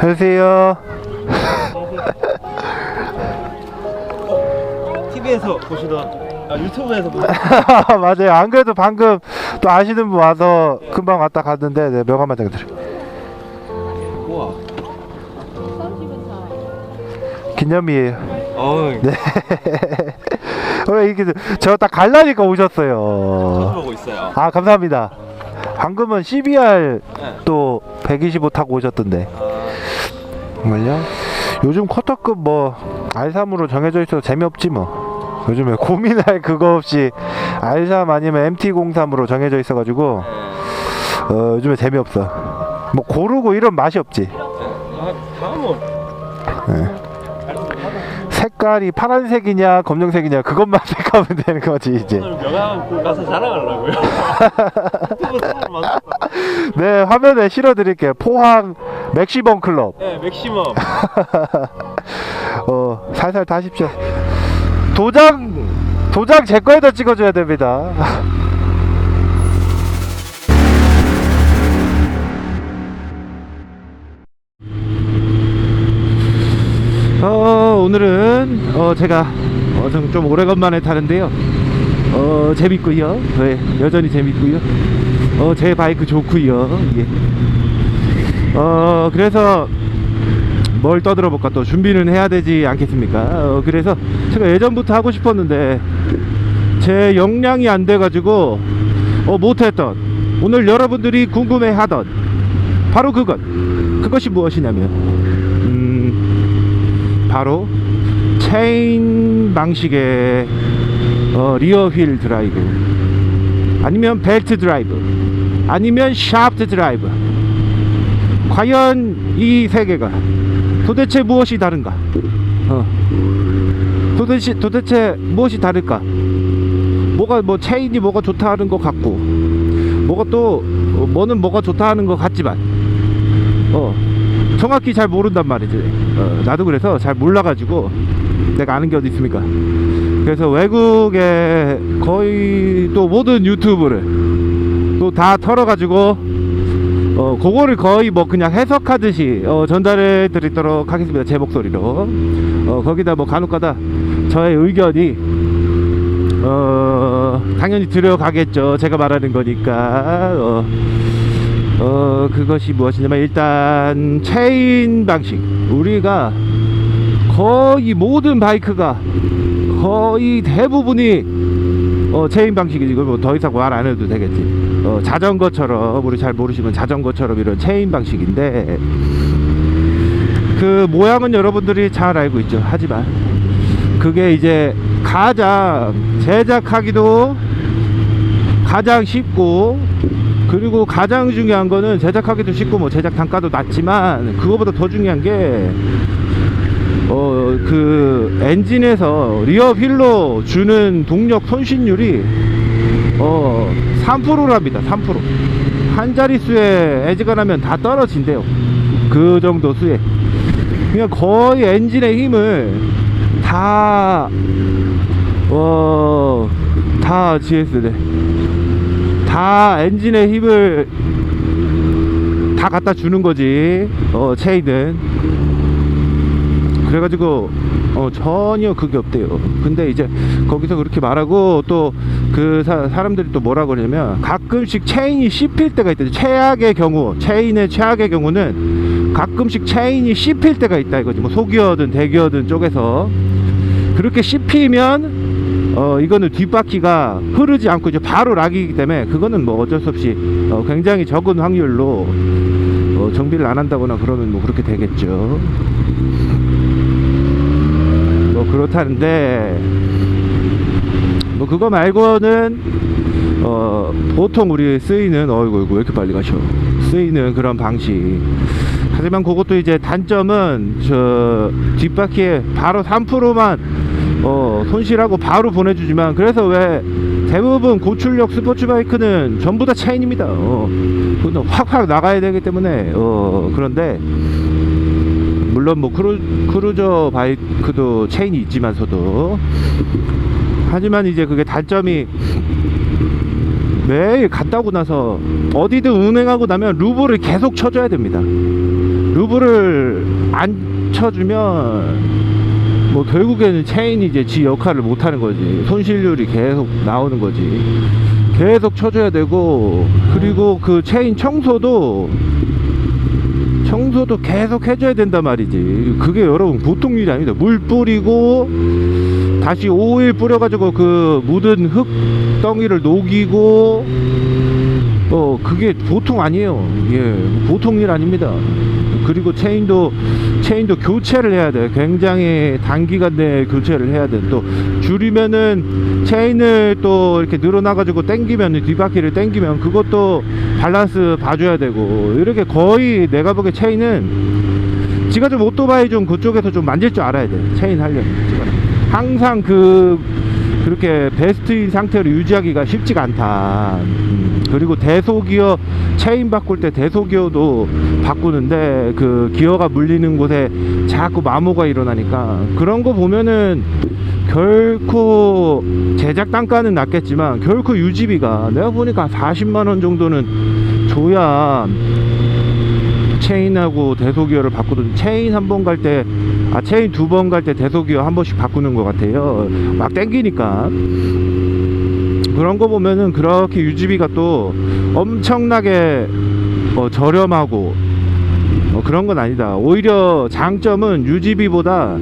안녕하세요. TV에서 보시던 아 유튜브에서 보시던 맞아요. 안 그래도 방금 또 아시는 분 와서 금방 왔다 갔는데 네, 명함 한장 드려. 우와 기념이에요. 어우 네. 왜 이게 저 딱 갈라니까 오셨어요. 보고 있어요 아 감사합니다. 방금은 CBR 네. 또 125 타고 오셨던데. 아, 정말요? 요즘 쿼터급 뭐 R3으로 정해져 있어서 재미없지 뭐. 요즘에 고민할 그거 없이 R3 아니면 MT03으로 정해져 있어가지고 네. 어, 요즘에 재미없어. 뭐 고르고 이런 맛이 없지. 아, 다음은 네. 색깔이 파란색이냐 검정색이냐 그것만 색하면 되는 거지 이제. 명함 가서 자랑하려고요 네 화면에 실어드릴게요. 포항 맥시멈 클럽. 네 맥시멈 어 살살 타십시오. 도장 도장 제 거에다 찍어줘야 됩니다. 오늘은 어 제가 어, 좀, 좀 오래간만에 타는데요. 어 재밌고요. 네 여전히 재밌고요. 어 제 바이크 좋고요. 예. 어 그래서 뭘 떠들어 볼까 또 준비는 해야 되지 않겠습니까? 어, 그래서 제가 예전부터 하고 싶었는데 제 역량이 안 돼가지고 어, 못했던 오늘 여러분들이 궁금해하던 바로 그것 그것이 무엇이냐면 음, 바로 체인 방식의 어, 리어 휠 드라이브 아니면 벨트 드라이브 아니면 샤프트 드라이브 과연 이 세 개가 도대체 무엇이 다른가? 어. 도대체 도대체 무엇이 다를까? 뭐가 뭐 체인이 뭐가 좋다 하는 것 같고, 뭐가 또 어, 뭐는 뭐가 좋다 하는 것 같지만, 어 정확히 잘 모른단 말이지. 어, 나도 그래서 잘 몰라가지고 내가 아는 게 어디 있습니까? 그래서 외국의 거의 또 모든 유튜브를 또 다 털어가지고 어, 그거를 거의 뭐 그냥 해석하듯이 어, 전달해 드리도록 하겠습니다. 제 목소리로. 어, 거기다 뭐 간혹가다 저의 의견이 어, 당연히 들어가겠죠. 제가 말하는 거니까. 어, 어, 그것이 무엇이냐면 일단 체인 방식. 우리가 거의 모든 바이크가 거의 대부분이 어, 체인 방식이지. 이걸 뭐 더 이상 말 안 해도 되겠지. 어, 자전거처럼 우리 잘 모르시면 자전거처럼 이런 체인 방식인데 그 모양은 여러분들이 잘 알고 있죠. 하지만 그게 이제 가장 제작하기도 가장 쉽고 그리고 가장 중요한 거는 제작하기도 쉽고 뭐 제작 단가도 낮지만 그거보다 더 중요한 게 어, 그 엔진에서 리어 휠로 주는 동력 손실률이 어, 3%랍니다. 3%. 한 자릿수에 에지가 나면 다 떨어진대요. 그 정도 수에. 그냥 거의 엔진의 힘을 다, 어, 다 GS네. 다 엔진의 힘을 다 갖다 주는 거지. 어, 체인은. 그래가지고 어, 전혀 그게 없대요. 근데 이제 거기서 그렇게 말하고 또 그 사람들이 또 뭐라 그러냐면 가끔씩 체인이 씹힐 때가 있대. 최악의 경우, 체인의 최악의 경우는 가끔씩 체인이 씹힐 때가 있다 이거지. 뭐 속이어든 대기어든 쪽에서 그렇게 씹히면 어 이거는 뒷바퀴가 흐르지 않고 이제 바로 락이기 때문에 그거는 뭐 어쩔 수 없이 어, 굉장히 적은 확률로 어, 정비를 안 한다거나 그러면 뭐 그렇게 되겠죠. 뭐 그렇다는데 뭐 그거 말고는 어 보통 우리 쓰이는 어이구 이거 왜 이렇게 빨리 가셔 쓰이는 그런 방식 하지만 그것도 이제 단점은 저 뒷바퀴에 바로 3%만 어 손실하고 바로 보내주지만 그래서 왜 대부분 고출력 스포츠 바이크는 전부 다 체인입니다. 어 확확 나가야 되기 때문에 어 그런데 물론 뭐 크루, 크루저 바이크도 체인이 있지만서도. 하지만 이제 그게 단점이 매일 갔다 오고 나서 어디든 운행하고 나면 루브를 계속 쳐줘야 됩니다. 루브를 안 쳐주면 뭐 결국에는 체인이 이제 지 역할을 못 하는 거지. 손실률이 계속 나오는 거지. 계속 쳐줘야 되고 그리고 그 체인 청소도 청소도 계속 해줘야 된단 말이지. 그게 여러분 보통 일이 아닙니다. 물 뿌리고 다시 오일 뿌려가지고 그 묻은 흙 덩이를 녹이고 어 그게 보통 아니에요. 예 보통 일 아닙니다. 그리고 체인도 체인도 교체를 해야 돼. 굉장히 단기간 내에 교체를 해야 돼또 줄이면은 체인을 또 이렇게 늘어나가지고 당기면 뒷바퀴를 당기면 그것도 밸런스 봐줘야 되고. 이렇게 거의 내가 보기에 체인은 지가 좀 오토바이 좀 그쪽에서 좀 만질 줄 알아야 돼. 체인 하려면. 항상 그 그렇게 베스트인 상태로 유지하기가 쉽지가 않다. 음, 그리고 대소기어 체인 바꿀 때 대소기어도 바꾸는데 그 기어가 물리는 곳에 자꾸 마모가 일어나니까 그런 거 보면은 결코 제작 단가는 낮겠지만 결코 유지비가 내가 보니까 40만 원 정도는 줘야 체인하고 대소기어를 바꾸든 체인 한 번 갈때 아 체인 두 번 갈 때 대소기어 한 번씩 바꾸는 것 같아요. 막 땡기니까. 그런 거 보면은 그렇게 유지비가 또 엄청나게 어, 저렴하고 어, 그런 건 아니다. 오히려 장점은 유지비보다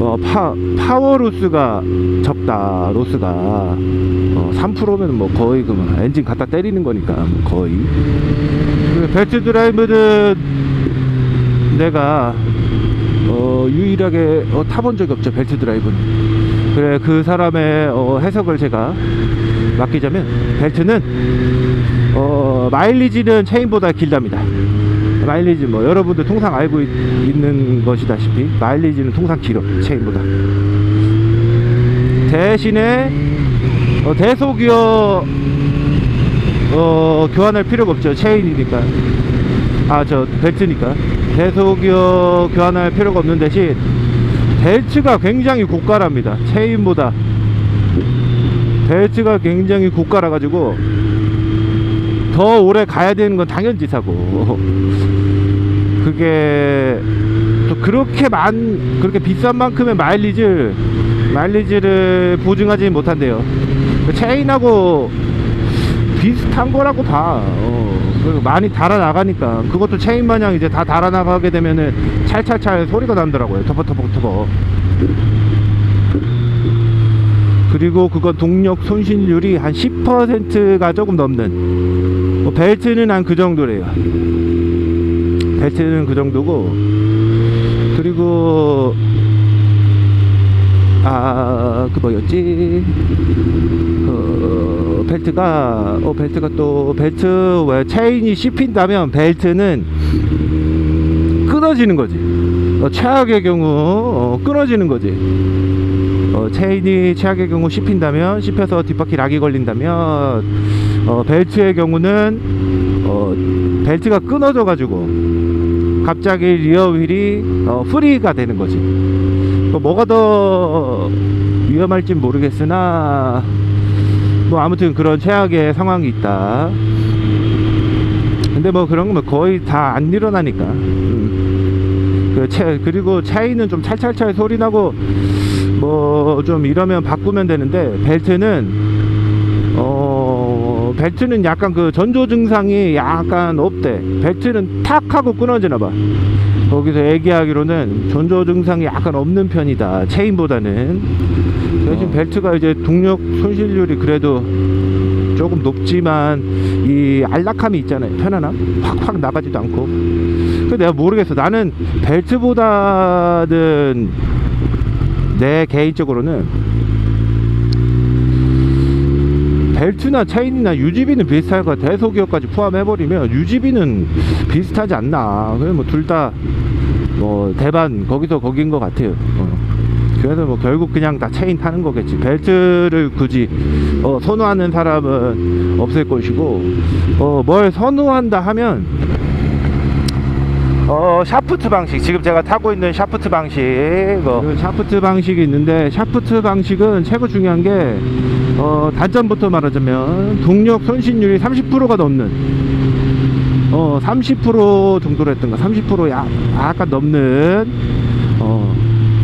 어, 파, 파워 로스가 적다 로스가. 어, 3%면 뭐 거의 그만 엔진 갖다 때리는 거니까 뭐 거의. 그 벨트 드라이브는 내가 어, 유일하게 어, 타본 적이 없죠 벨트 드라이브는. 그래 그 사람의 어, 해석을 제가 맡기자면 벨트는 어, 마일리지는 체인보다 길답니다. 마일리지 뭐 여러분들 통상 알고 있, 는 것이다시피 마일리지는 통상 길어 체인보다. 대신에 어, 대소기어 어, 교환할 필요가 없죠. 체인이니까. 아 저 벨트니까 대소기어 교환할 필요가 없는 대신 벨트가 굉장히 고가랍니다. 체인보다. 벨트가 굉장히 고가라 가지고 더 오래 가야 되는 건 당연지사고. 그게 또 그렇게 많 그렇게 비싼 만큼의 마일리지 마일리지를 보증하지 못한대요. 그 체인하고 비슷한 거라고 봐. 어, 많이 달아나가니까 그것도 체인 마냥 이제 다 달아나가게 되면은 찰찰찰 소리가 난더라고요. 터벅터벅터벅. 그리고 그건 동력 손실률이 한 10%가 조금 넘는. 뭐 벨트는 한 그 정도래요. 벨트는 그 정도고. 그리고 아 그 뭐였지? 어, 벨트가 어 벨트가 또 벨트 왜 체인이 씹힌다면 벨트는 끊어지는 거지. 어, 최악의 경우 어, 끊어지는 거지. 어, 체인이 최악의 경우 씹힌다면 씹혀서 뒷바퀴 락이 걸린다면 어, 벨트의 경우는 어, 벨트가 끊어져 가지고 갑자기 리어 휠이 어, 프리가 되는 거지. 뭐 뭐가 더 위험할진 모르겠으나 뭐 아무튼 그런 최악의 상황이 있다. 근데 뭐 그런 거뭐 거의 다 안 일어나니까. 음. 그 차, 그리고 차이는 좀 찰찰찰 소리 나고 뭐 좀 이러면 바꾸면 되는데 벨트는 어 벨트는 약간 그 전조 증상이 약간 없대. 벨트는 탁 하고 끊어지나 봐 거기서 얘기하기로는 전조 증상이 약간 없는 편이다 체인보다는. 대신 벨트가 이제 동력 손실률이 그래도 조금 높지만 이 안락함이 있잖아요. 편안함? 확확 나가지도 않고. 그 내가 모르겠어. 나는 벨트보다는 내 개인적으로는 벨트나 체인이나 유지비는 비슷할 것 같아. 대소기어까지 포함해버리면 유지비는 비슷하지 않나. 그래 뭐둘 다 뭐 대반 거기서 거긴 것 같아요. 어. 그래서 뭐 결국 그냥 다 체인 타는 거겠지. 벨트를 굳이 어, 선호하는 사람은 없을 것이고 어, 뭘 선호한다 하면 어 샤프트 방식. 지금 제가 타고 있는 샤프트 방식 어, 그 샤프트 방식이 있는데 샤프트 방식은 최고 중요한 게 어, 단점부터 말하자면 동력 손실률이 30%가 넘는 어, 30% 정도로 했던가 30% 야, 약간 넘는 어,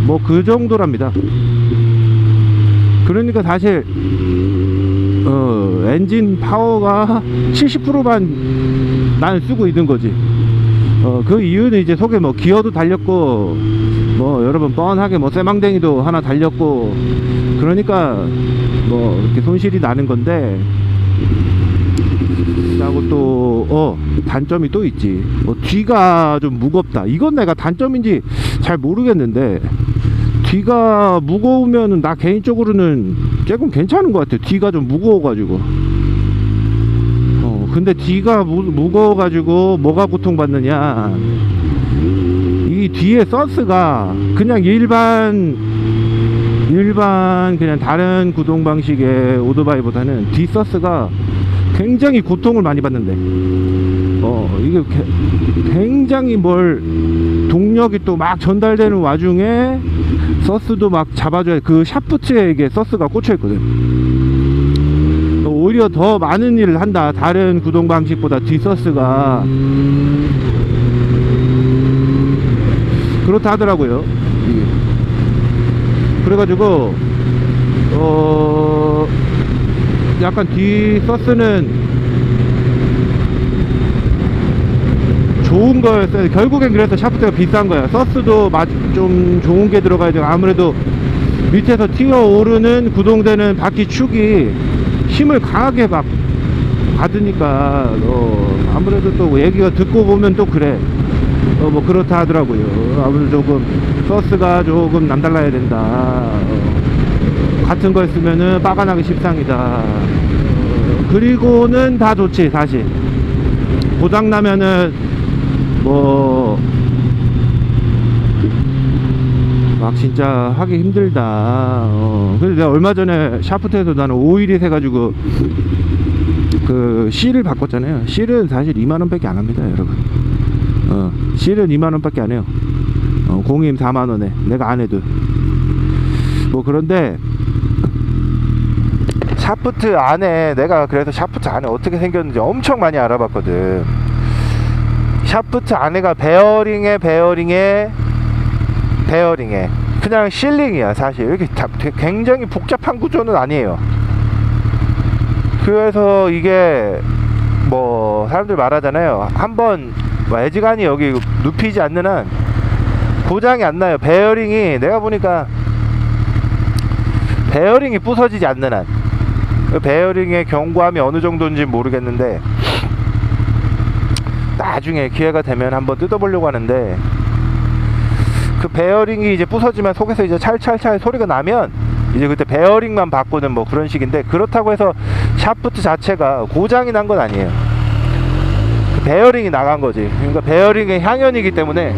뭐 그 정도랍니다. 그러니까 사실 어, 엔진 파워가 70%만 난 쓰고 있는 거지. 어, 그 이유는 이제 속에 뭐 기어도 달렸고, 뭐 여러분 뻔하게 뭐 쇠망댕이도 하나 달렸고, 그러니까 뭐 이렇게 손실이 나는 건데, 하고 또, 어, 단점이 또 있지. 뭐 뒤가 좀 무겁다. 이건 내가 단점인지 잘 모르겠는데, 뒤가 무거우면 나 개인적으로는 조금 괜찮은 것 같아. 뒤가 좀 무거워가지고. 어, 근데 뒤가 무, 무거워가지고 뭐가 고통받느냐. 이 뒤에 서스가 그냥 일반, 일반 그냥 다른 구동 방식의 오토바이보다는 뒤 서스가 굉장히 고통을 많이 받는데. 어, 이게 개- 굉장히 뭘 동력이 또 막 전달되는 와중에 서스도 막 잡아줘야 그 샤프트에 이게 서스가 꽂혀 있거든. 오히려 더 많은 일을 한다. 다른 구동 방식보다 뒷서스가 그렇다 하더라고요. 그래가지고 어 약간 뒷서스는 좋은 걸 써야 돼. 결국엔 그래서 샤프트가 비싼 거야. 서스도 마- 좀 좋은 게 들어가야 돼. 아무래도 밑에서 튀어 오르는 구동되는 바퀴 축이 힘을 강하게 막 받으니까 어, 아무래도 또 얘기가 듣고 보면 또 그래. 어, 뭐 그렇다 하더라고요. 아무래도 조금 서스가 조금 남달라야 된다. 어, 같은 걸 쓰면은 빠가나기 십상이다. 어, 그리고는 다 좋지 사실. 고장 나면은 뭐. 막 진짜 하기 힘들다. 어. 그래서 내가 얼마 전에 샤프트에서 나는 오일이 세가지고 그 C를 바꿨잖아요. C는 사실 2만 원 밖에 안 합니다, 여러분. 어, C는 2만 원 밖에 안 해요. 어, 공임 4만 원에 내가 안 해도. 뭐 그런데 샤프트 안에 내가 그래서 샤프트 안에 어떻게 생겼는지 엄청 많이 알아봤거든. 샤프트 안에가 베어링에 베어링에 베어링에. 그냥 실링이야 사실. 이렇게 다- 굉장히 복잡한 구조는 아니에요. 그래서 이게 뭐 사람들 말하잖아요. 한번 뭐 애지간히 여기 눕히지 않는 한 고장이 안 나요. 베어링이 내가 보니까 베어링이 부서지지 않는 한그 베어링의 경고함이 어느 정도인지 모르겠는데 나중에 기회가 되면 한번 뜯어보려고 하는데 그 베어링이 이제 부서지면 속에서 이제 찰찰찰 소리가 나면 이제 그때 베어링만 바꾸는 뭐 그런 식인데 그렇다고 해서 샤프트 자체가 고장이 난 건 아니에요. 그 베어링이 나간 거지. 그러니까 베어링의 향연이기 때문에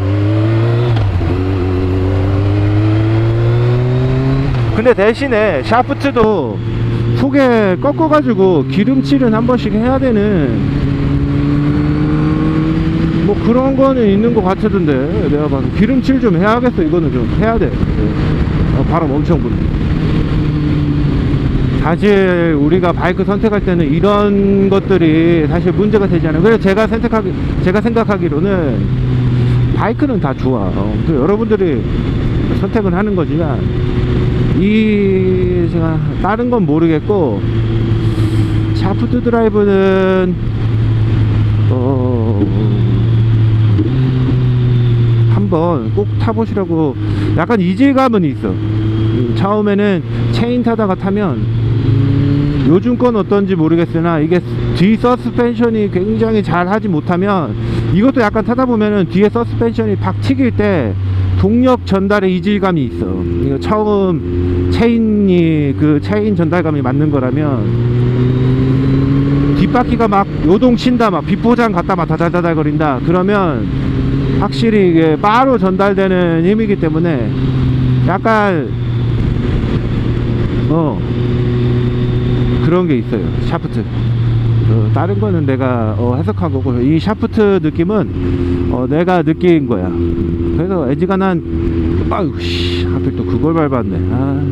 근데 대신에 샤프트도 속에 꺾어가지고 기름칠은 한 번씩 해야 되는 뭐 그런 거는 있는 것 같던데 내가 봐서. 기름칠 좀 해야겠어. 이거는 좀 해야 돼. 어, 바람 엄청 부네 사실 우리가 바이크 선택할 때는 이런 것들이 사실 문제가 되지 않아요. 그래서 제가 선택하기 제가 생각하기로는 바이크는 다 좋아. 어, 그 여러분들이 선택은 하는 거지만 이 제가 다른 건 모르겠고 샤프트 드라이브는 어 한번 꼭 타보시라고 약간 이질감은 있어. 음, 처음에는 체인 타다가 타면 요즘 건 어떤지 모르겠으나 이게 뒤 서스펜션이 굉장히 잘 하지 못하면 이것도 약간 타다 보면은 뒤에 서스펜션이 팍 튀길 때 동력 전달에 이질감이 있어. 이거 처음 체인이 그 체인 전달감이 맞는 거라면 뒷바퀴가 막 요동친다 막 비포장 갔다 막 다다다다 거린다. 그러면 확실히 이게 바로 전달되는 힘이기 때문에 약간 어 그런 게 있어요. 샤프트. 어, 다른 거는 내가 어, 해석한 거고 이 샤프트 느낌은 어, 내가 느낀 거야 그래서 애지간한 아유 씨 하필 또 그걸 밟았네. 아,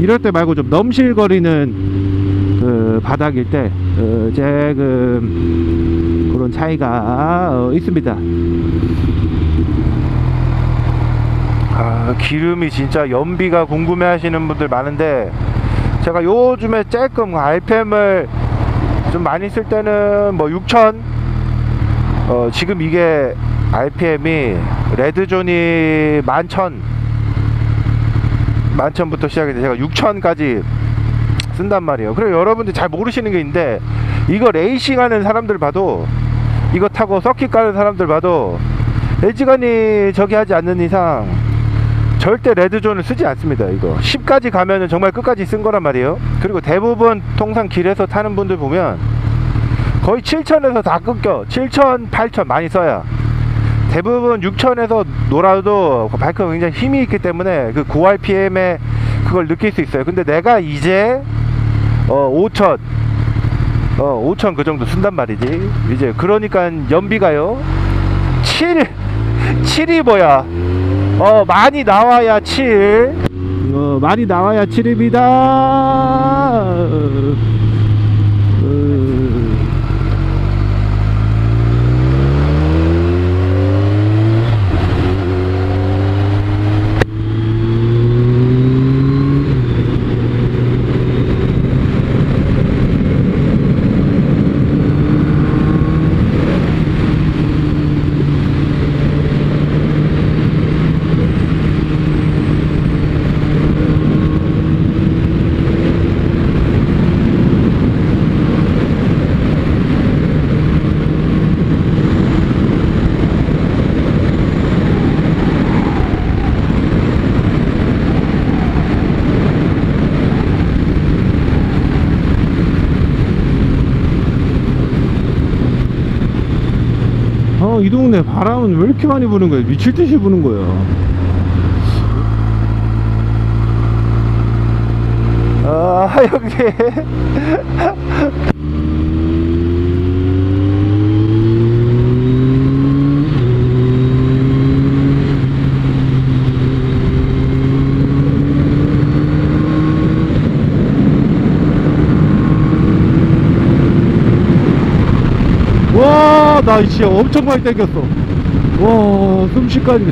이럴 때 말고 좀 넘실거리는 그 바닥일 때 어, 조금 그런 차이가 어, 있습니다. 아, 기름이 진짜 연비가 궁금해 하시는 분들 많은데 제가 요즘에 조금 RPM을 좀 많이 쓸 때는 뭐6000 어, 지금 이게 RPM이 레드존이 11,000 11,000부터 시작해서 제가 6,000까지 쓴단 말이에요. 그리고 여러분들 잘 모르시는 게 있는데 이거 레이싱 하는 사람들 봐도 이거 타고 서킷 가는 사람들 봐도 LG관이 저기 하지 않는 이상 절대 레드존을 쓰지 않습니다. 이거 10까지 가면은 정말 끝까지 쓴 거란 말이에요. 그리고 대부분 통상 길에서 타는 분들 보면 거의 7천에서 다 끊겨. 7천, 8천 많이 써야. 대부분 6천에서 놀아도 바이크가 굉장히 힘이 있기 때문에 그 9rpm에 그걸 느낄 수 있어요. 근데 내가 이제 어 5천 어 5천 그 정도 쓴단 말이지. 이제 그러니까 연비가요. 7 7이 뭐야? 어 많이 나와야 7. 어 많이 나와야 7입니다. 어. 어, 이 동네 바람은 왜 이렇게 많이 부는 거야? 미칠 듯이 부는 거야. 아, 형님. 와, 나 진짜 엄청 많이 땡겼어. 와, 숨쉬까지.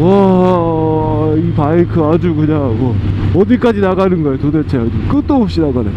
와, 이 바이크 아주 그냥 뭐 어디까지 나가는 거야 도대체 끝도 없이 나가네.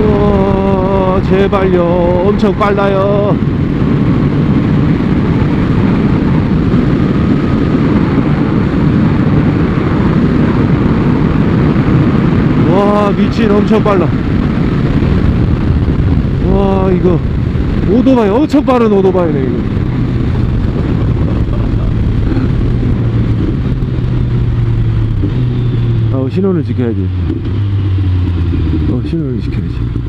와, 제발요. 엄청 빨라요. 와, 미친 엄청 빨라. 와, 이거 오토바이 엄청 빠른 오토바이네, 이거. 어, 신호를 지켜야지. 어, 신호를 지켜야지.